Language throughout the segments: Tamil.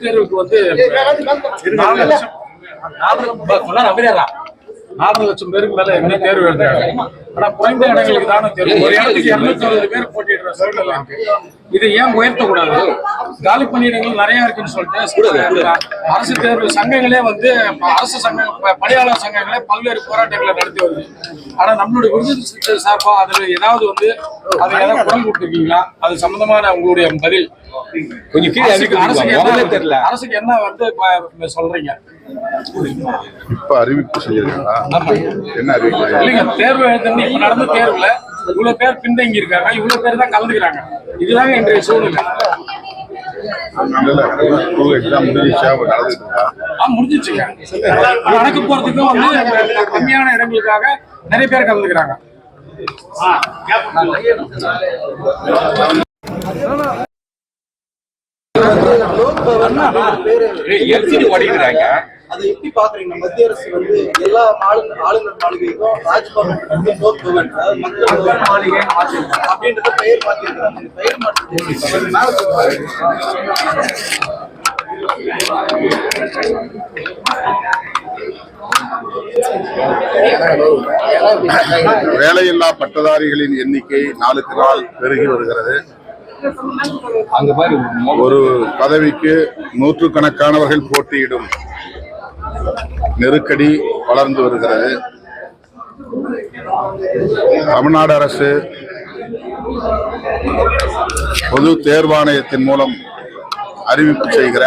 தேர்வுக்கு வந்து நாலு லட்சம் பேருக்கு மேல எப்படி தேர்வு எழுதுறாங்க? ஆனா குறைந்த இடங்களுக்கு தானே தேர்வு ஒரு இடத்துக்கு இருநூத்தி அறுபது பேர் போட்டியிடுற சூழ்நிலை இருக்கு. இது ஏன் உயர்த்த கூடாது காலி பணியிடங்கள் நிறைய இருக்குன்னு சொல்லிட்டு அரசு தேர்வு சங்கங்களே வந்து அரசு சங்க பணியாளர் சங்கங்களே பல்வேறு போராட்டங்களை நடத்தி வருது. ஆனா நம்மளுடைய விருது சார்பா அதுல ஏதாவது வந்து அது ஏதாவது குரல் கொடுத்துருக்கீங்களா? அது சம்பந்தமான உங்களுடைய பதில். கொஞ்சம் அரசுக்கு என்ன தெரியல. அரசுக்கு என்ன வந்து சொல்றீங்க? இப்ப அறிவிப்பு செய்யிருக்காங்களா ஆமா. என்ன அறிவிப்பு இல்லைங்க தேர்வு இப்ப நடந்த தேர்வுல இவ்வளவு பேர் பின்தங்கி இருக்காங்க இவ்வளவு பேர் தான் கலந்துக்கிறாங்க. இதுதாங்க இன்றைய சூழ்நிலை. முடிஞ்சிச்சுங்க. நடக்க போறதுக்கும் வந்து கம்மியான இடங்களுக்காக நிறைய பேர் கலந்துக்கிறாங்க. எரிச்சிட்டு ஓடிக்கிறாங்க. அதை எப்படி பாக்குறீங்க மத்திய அரசு வந்து எல்லா ஆளுநர் ஆளுநர் மாளிகைக்கும் ராஜ்பவன் பவன். அதாவது மக்கள் மாளிகை அப்படின்றத பெயர் மாத்திருக்காங்க அந்த பெயர் வேலையில்லா பட்டதாரிகளின் எண்ணிக்கை நாளுக்கு நாள் பெருகி வருகிறது. ஒரு பதவிக்கு நூற்றுக்கணக்கானவர்கள் போட்டியிடும் நெருக்கடி வளர்ந்து வருகிறது. தமிழ்நாடு அரசு பொது தேர்வாணையத்தின் மூலம் அறிவிப்பு செய்கிற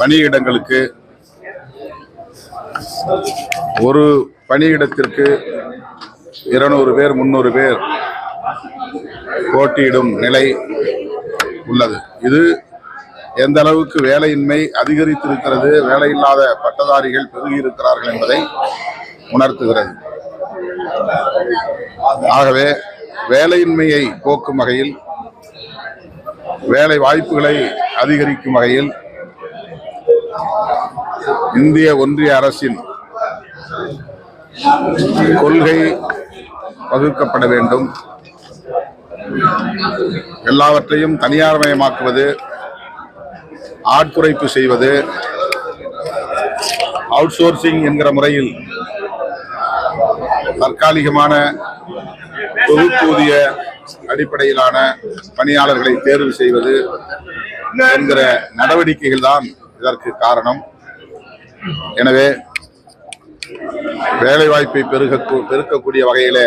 பணியிடங்களுக்கு ஒரு பணியிடத்திற்கு இருநூறு பேர் முன்னூறு பேர் போட்டியிடும் நிலை உள்ளது. இது எந்த அளவுக்கு வேலையின்மை அதிகரித்திருக்கிறது வேலையில்லாத பட்டதாரிகள் பெருகி இருக்கிறார்கள் என்பதை உணர்த்துகிறது. ஆகவே வேலையின்மையை போக்கும் வகையில் வேலை வாய்ப்புகளை அதிகரிக்கும் வகையில் இந்திய ஒன்றிய அரசின் கொள்கை வகுக்கப்பட வேண்டும். எல்லாவற்றையும் தனியார்மயமாக்குவது ஆட்குறைப்பு செய்வது அவுட்சோர்சிங் என்கிற முறையில் தற்காலிகமான தொகுப்பூதிய அடிப்படையிலான பணியாளர்களை தேர்வு செய்வது என்கிற நடவடிக்கைகள் தான் இதற்கு காரணம். எனவே வேலைவாய்ப்பை பெருக பெருக்கக்கூடிய வகையில்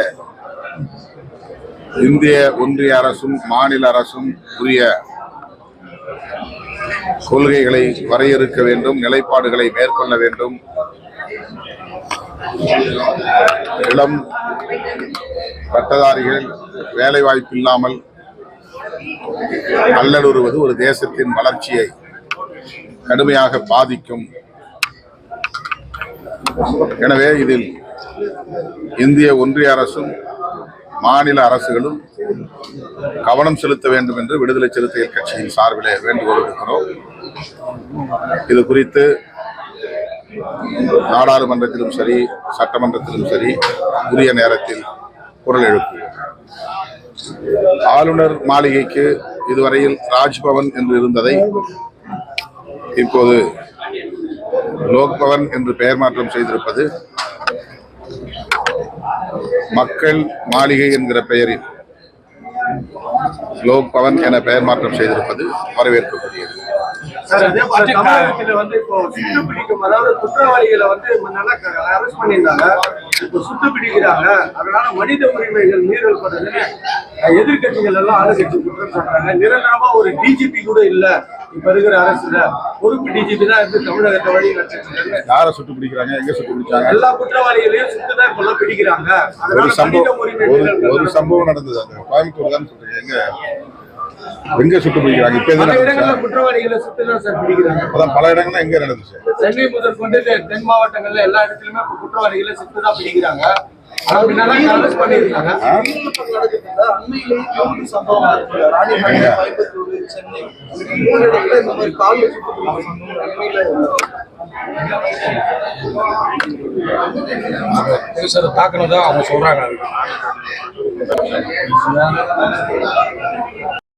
இந்திய ஒன்றிய அரசும் மாநில அரசும் உரிய கொள்கைகளை வரையறுக்க வேண்டும் நிலைப்பாடுகளை மேற்கொள்ள வேண்டும். இளம் பட்டதாரிகள் வேலை வாய்ப்பு இல்லாமல் அல்லலுறுவது ஒரு தேசத்தின் வளர்ச்சியை கடுமையாக பாதிக்கும். எனவே இதில் இந்திய ஒன்றிய அரசும் மாநில அரசுகளும் கவனம் செலுத்த வேண்டும் என்று விடுதலை சிறுத்தைகள் கட்சியின் சார்பிலே வேண்டுகோள் விடுக்கிறோம். இது குறித்து நாடாளுமன்றத்திலும் சரி சட்டமன்றத்திலும் சரி உரிய நேரத்தில் குரல் எழுப்புவோம். ஆளுநர் மாளிகைக்கு இதுவரையில் ராஜ்பவன் என்று இருந்ததை இப்போது லோக்பவன் என்று பெயர் மாற்றம் செய்திருப்பது மக்கள் மாளிகை என்கிற பெயரில் லோக் பவன் என பெயர் மாற்றம் செய்திருப்பது வரவேற்கக்கூடியது. தமிழகத்துல வந்து இப்போ சுட்டு பிடிக்கும் அதாவது குற்றவாளிகளை வந்து அரெஸ்ட் பண்ணியிருந்தாங்க. இப்போ சுட்டு பிடிக்கிறாங்க. அதனால மனித உரிமைகள் மீறல் படுறது எதிர்கட்சிகள் எல்லாம் ஆளுங்கட்சி குற்றம் சொல்றாங்க. நிரந்தரமா ஒரு டிஜிபி கூட இல்ல. இப்ப இருக்கிற அரசுல பொறுப்பு டிஜிபி தான் இருந்து தமிழகத்தை வழி நடத்திட்டு யாரை சுட்டு பிடிக்கிறாங்க? எங்க சுட்டு பிடிச்சாங்க? எல்லா குற்றவாளிகளையும் சுட்டுதான் இப்பெல்லாம் பிடிக்கிறாங்க. ஒரு அதனால மனித உரிமை ஒரு சம்பவம் நடந்தது. அந்த கோயம்புத்தூர் தான் சொல்றீங்க. எங்க? எங்க சுட்டு பிடிக்கிறாங்க? இப்ப அதான் பல இடங்கள்ல எங்க நடந்துச்சு சென்னை முதல் கொண்டு தெ- தென் மாவட்டங்கள்ல எல்லா இடத்துலயுமே குற்றவாளிகளை சுட்டு தான் பிடிக்கிறாங்க போலீசார் தாக்குனதா அவங்க சொல்றாங்க.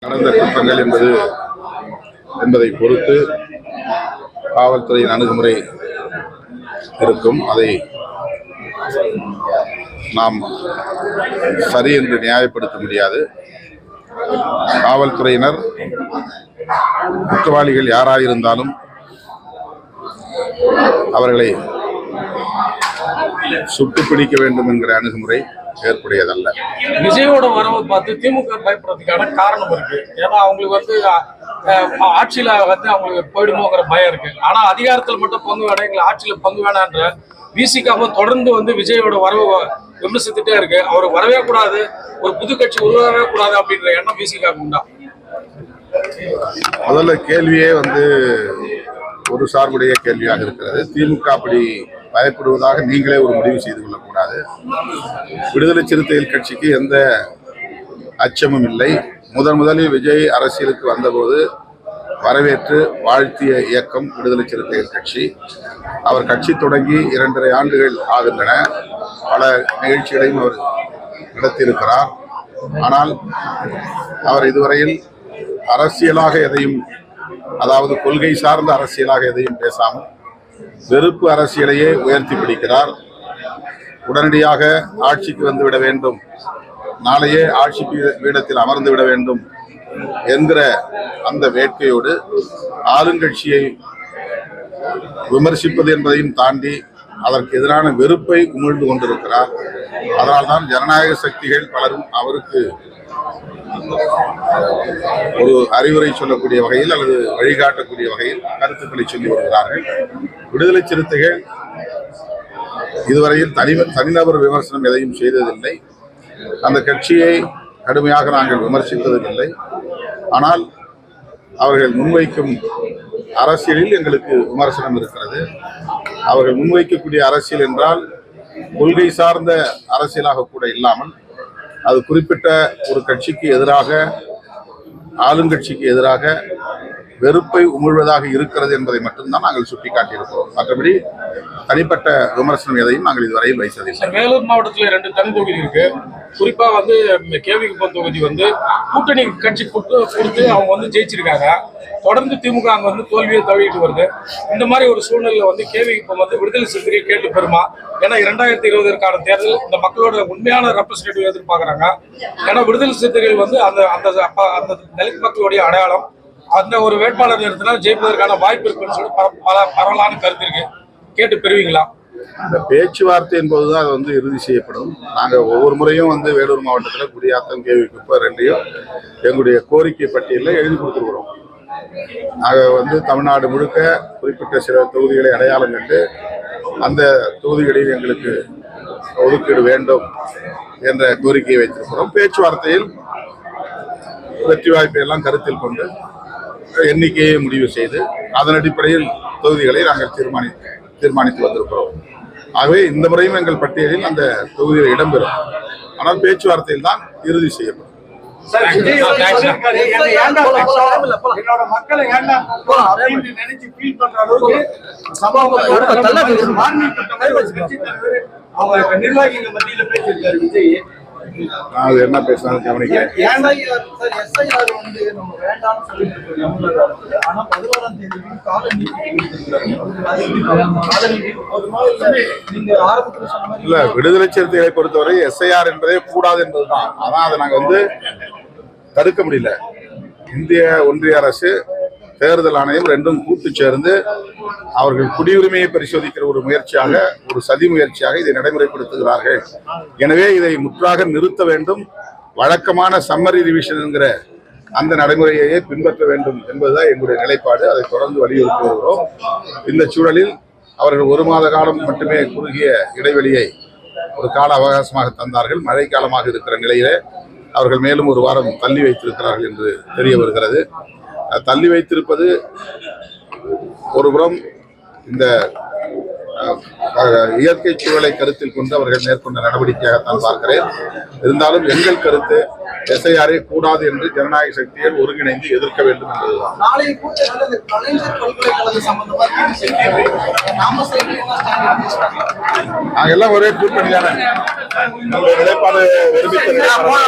நடந்த குற்றங்கள் என்பது என்பதை பொறுத்து காவல்துறையின் அணுகுமுறை இருக்கும். அதை நாம் சரி என்று நியாயப்படுத்த முடியாது. காவல்துறையினர் குற்றவாளிகள் யாராயிருந்தாலும் அவர்களை சுட்டு பிடிக்க வேண்டும் என்கிற அணுகுமுறை ஏற்புடையதல்ல. விஜயோட வரவை பார்த்து திமுக பயப்படுறதுக்கான காரணம் இருக்கு. ஏன்னா அவங்களுக்கு வந்து ஆட்சியில வந்து அவங்களுக்கு போயிடுமோங்கிற பயம் இருக்கு. ஆனா அதிகாரத்துல மட்டும் பங்கு வேணாம். எங்களை ஆட்சியில பங்கு வேணான்ற விசிகாம தொடர்ந்து வந்து விஜயோட வரவு விமர்சித்துட்டே இருக்கு. அவர் வரவே கூடாது. ஒரு புது கட்சி உருவாகவே கூடாது அப்படின்ற எண்ணம் விசிகாக்கு உண்டா? முதல்ல கேள்வியே வந்து ஒரு சார்புடைய கேள்வியாக இருக்கிறது. திமுக அப்படி பயப்படுவதாக நீங்களே ஒரு முடிவு செய்து கொள்ளக்கூடாது. விடுதலை சிறுத்தைகள் கட்சிக்கு எந்த அச்சமும் இல்லை. முதன் முதலில் விஜய் அரசியலுக்கு வந்தபோது வரவேற்று வாழ்த்திய இயக்கம் விடுதலை சிறுத்தைகள் கட்சி. அவர் கட்சி தொடங்கி இரண்டரை ஆண்டுகள் ஆகின்றன. பல நிகழ்ச்சிகளையும் அவர் நடத்தியிருக்கிறார். ஆனால் அவர் இதுவரையில் அரசியலாக எதையும் அதாவது கொள்கை சார்ந்த அரசியலாக எதையும் பேசாமல் வெறுப்பு அரசியலையே உயர்த்தி பிடிக்கிறார். உடனடியாக ஆட்சிக்கு வந்து விட வேண்டும். நாளையே ஆட்சி பீடத்தில் அமர்ந்து விட வேண்டும் என்கிற அந்த வேட்கையோடு ஆளுங்கட்சியை விமர்சிப்பது என்பதையும் தாண்டி அதற்கு எதிரான வெறுப்பை உமிழ்ந்து கொண்டிருக்கிறார். அதனால்தான் ஜனநாயக சக்திகள் பலரும் அவருக்கு ஒரு அறிவுரை சொல்லக்கூடிய வகையில் அல்லது வழிகாட்டக்கூடிய வகையில் கருத்துக்களை சொல்லி வருகிறார்கள். விடுதலை சிறுத்தைகள் இதுவரையில் தனி தனிநபர் விமர்சனம் எதையும் செய்ததில்லை. அந்த கட்சியை கடுமையாக நாங்கள் விமர்சித்ததும் இல்லை ஆனால் அவர்கள் முன்வைக்கும் அரசியலில் எங்களுக்கு விமர்சனம் இருக்கிறது. அவர்கள் முன்வைக்கக்கூடிய அரசியல் என்றால் கொள்கை சார்ந்த அரசியலாக கூட இல்லாமல் அது குறிப்பிட்ட ஒரு கட்சிக்கு எதிராக ஆளுங்கட்சிக்கு எதிராக வெறுப்பை உமிழ்வதாக இருக்கிறது என்பதை மட்டும்தான் நாங்கள் சுட்டிக்காட்டியிருக்கிறோம். மற்றபடி தனிப்பட்ட விமர்சனம் எதையும் நாங்கள் இதுவரையில் வைத்ததில்லை. சார் வேலூர் மாவட்டத்தில் ரெண்டு தனி தொகுதி இருக்கு. குறிப்பா வந்து கேவிகுப்பம் தொகுதி வந்து கூட்டணி கட்சி கொடுத்து கொடுத்து அவங்க வந்து ஜெயிச்சிருக்காங்க. தொடர்ந்து திமுக அங்க வந்து தோல்வியை தவிட்டு வருது. இந்த மாதிரி ஒரு சூழ்நிலையில வந்து கேவிகுப்பம் வந்து விடுதலை சிறுத்தையை கேட்டு பெறுமா? ஏன்னா இரண்டாயிரத்தி இருபதற்கான தேர்தல் இந்த மக்களோட உண்மையான ரெப்ரஸன்டேட்டிவ் எதிர்பார்க்குறாங்க. ஏன்னா விடுதலை சிறுத்தைகள் வந்து அந்த அந்த அந்த தலித் மக்களுடைய அடையாளம் அந்த ஒரு வேட்பாளர் நிறுத்தினா ஜெயிப்பதற்கான வாய்ப்பு இருக்குன்னு சொல்லி பர- பல பரவலான கருத்து இருக்கு. கேட்டு பெறுவீங்களா? இந்த பேச்சுவார்த்தை என்பதுதான் அது வந்து இறுதி செய்யப்படும். நாங்கள் ஒவ்வொரு முறையும் வந்து வேலூர் மாவட்டத்தில் குடியாத்தம் கேவி குப்பை ரெண்டையும் எங்களுடைய கோரிக்கை பட்டியலில் எழுதி கொடுத்துருக்குறோம். நாங்கள் வந்து தமிழ்நாடு முழுக்க குறிப்பிட்ட சில தொகுதிகளை அடையாளம் கண்டு அந்த தொகுதிகளில் எங்களுக்கு ஒதுக்கீடு வேண்டும் என்ற கோரிக்கையை வைத்திருக்கிறோம். பேச்சுவார்த்தையில் வெற்றி வாய்ப்பை எல்லாம் கருத்தில் கொண்டு எண்ணிக்கையை முடிவு செய்து அதன் அடிப்படையில் தொகுதிகளை நாங்கள் தீர்மானி தீர்மானித்து வந்திருக்கிறோம். ஆகவே இந்த முறையும் எங்கள் பட்டியலில் அந்த தொகுதியில் இடம்பெறும். ஆனால் பேச்சுவார்த்தையில் தான் இறுதி செய்யப்படும். சொல்லியிருக்காரு, என்னை மத்தியில பேசியிருக்காரு விஜய். அது பேசினாலும் கவனிக்கிறேன் வந்து நம்ம வேண்டாம்னு சொல்லிட்டு இருக்கோம் ஆனா பதினோராம் தேதி கால இல்ல நீங்க ஆரம்பத்துல சொன்ன மாதிரி இல்ல விடுதலை சிறுத்தைகளை பொறுத்தவரை எஸ்ஐஆர் என்பதே கூடாது என்பதுதான். அதான் அதை நாங்க வந்து தடுக்க முடியல. இந்திய ஒன்றிய அரசு தேர்தல் ஆணையம் ரெண்டும் கூட்டு சேர்ந்து அவர்கள் குடியுரிமையை பரிசோதிக்கிற ஒரு முயற்சியாக ஒரு சதி முயற்சியாக இதை நடைமுறைப்படுத்துகிறார்கள். எனவே இதை முற்றாக நிறுத்த வேண்டும். வழக்கமான சம்மரி ரிவிஷன் என்கிற அந்த நடைமுறையையே பின்பற்ற வேண்டும் என்பதுதான் எங்களுடைய நிலைப்பாடு. அதை தொடர்ந்து வலியுறுத்தி வருகிறோம். இந்த சூழலில் அவர்கள் ஒரு மாத காலம் மட்டுமே குறுகிய இடைவெளியை ஒரு கால அவகாசமாக தந்தார்கள். மழை காலமாக இருக்கிற நிலையிலே அவர்கள் மேலும் ஒரு வாரம் தள்ளி வைத்திருக்கிறார்கள் என்று தெரிய வருகிறது. தள்ளி வைத்திருப்பது ஒருபுறம் இந்த இயற்கை சூழலை கருத்தில் கொண்டு அவர்கள் மேற்கொண்ட நடவடிக்கையாகத்தான் பார்க்கிறேன். இருந்தாலும் எங்கள் கருத்து எஸ்ஐஆரே கூடாது என்று ஜனநாயக சக்திகள் ஒருங்கிணைந்து எதிர்க்க வேண்டும் என்பதுதான். நாங்க எல்லாம் ஒரே கூட்டணி தானே நிலைப்பாடு ஒருமித்த நிலைப்பாடு